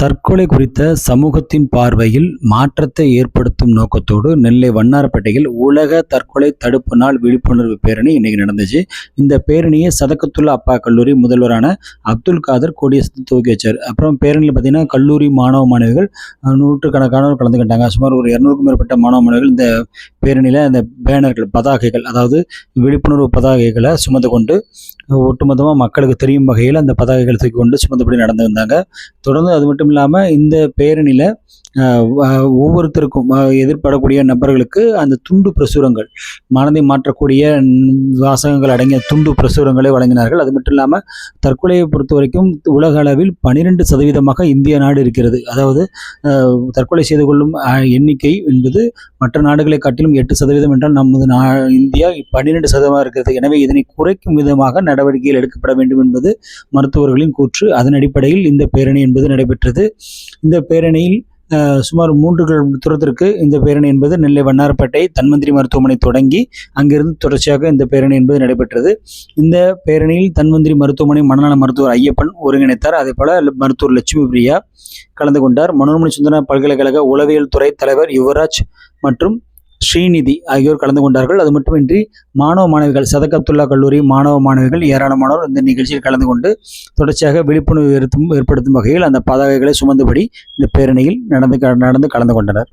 தற்கொலை குறித்த சமூகத்தின் பார்வையில் மாற்றத்தை ஏற்படுத்தும் நோக்கத்தோடு நெல்லை வண்ணாரப்பேட்டையில் உலக தற்கொலை தடுப்பு நாள் விழிப்புணர்வு பேரணி இன்னைக்கு நடந்துச்சு. இந்த பேரணியை சதக்கத்துள்ள அப்பா கல்லூரி முதல்வரான அப்துல் காதர் கொடியசத்து துவக்கி வச்சார். அப்புறம் பேரணியில் பார்த்தீங்கன்னா கல்லூரி மாணவ மாணவிகள் நூற்றுக்கணக்கானவர் கலந்துக்கிட்டாங்க சுமார் ஒரு இரநூறுக்கும் மேற்பட்ட மாணவ மாணவிகள் இந்த பேரணியில் இந்த பேனர்கள் பதாகைகள் அதாவது விழிப்புணர்வு பதாகைகளை சுமந்து கொண்டு ஒட்டுமொத்தமாக மக்களுக்கு தெரியும் வகையில் அந்த பதாகைகளை தூக்கி கொண்டு சுமந்தபடி நடந்து வந்தாங்க. தொடர்ந்து அது மட்டும் இல்லாமல் இந்த பேரணியில் ஒவ்வொருத்தருக்கும் எதிர்படக்கூடிய நபர்களுக்கு அந்த துண்டு பிரசுரங்கள் மனதை மாற்றக்கூடிய வாசகங்கள் அடங்கிய துண்டு பிரசுரங்களை வழங்கினார்கள். அது மட்டும் இல்லாமல் தற்கொலையை பொறுத்த வரைக்கும் உலக அளவில் பன்னிரெண்டு சதவீதமாக இந்திய நாடு இருக்கிறது. அதாவது தற்கொலை செய்து கொள்ளும் எண்ணிக்கை என்பது மற்ற நாடுகளை காட்டிலும் எட்டு சதவீதம் என்றால் நமது நா இந்தியா பன்னிரெண்டு சதவீதமாக இருக்கிறது. எனவே இதனை குறைக்கும் விதமாக நடவடிக்கைகள் எடுக்கப்பட வேண்டும் என்பது மருத்துவர்களின் கூற்று. அதன் அடிப்படையில் இந்த பேரணி என்பது நடைபெற்றது. இந்த பேரணியில் சுமார் மூன்று கிலோமீட்டர் தூரத்திற்கு இந்த பேரணி என்பது நெல்லை வண்ணாரப்பேட்டை தன்வந்திரி மருத்துவமனை தொடங்கி அங்கிருந்து தொடர்ச்சியாக இந்த பேரணி என்பது நடைபெற்றது. இந்த பேரணியில் தன்வந்திரி மருத்துவமனை மனநல மருத்துவர் ஐயப்பன் ஒருங்கிணைத்தார். அதே போல மருத்துவர் லட்சுமி பிரியா கலந்து கொண்டார். மனோன்மணி சுந்தர பல்கலைக்கழக உளவியல் துறை தலைவர் யுவராஜ் மற்றும் ஸ்ரீநிதி ஆகியோர் கலந்து கொண்டார்கள். அது மட்டுமின்றி மாணவ மாணவிகள் சதக் அப்துல்லா கல்லூரி மாணவ மாணவிகள் ஏராளமானோர் இந்த நிகழ்ச்சியில் கலந்து கொண்டு தொடர்ச்சியாக விழிப்புணர்வு ஏற்படுத்தும் வகையில் அந்த பதாகைகளை சுமந்தபடி இந்த பேரணியில் நடந்து நடந்து கலந்து கொண்டனர்.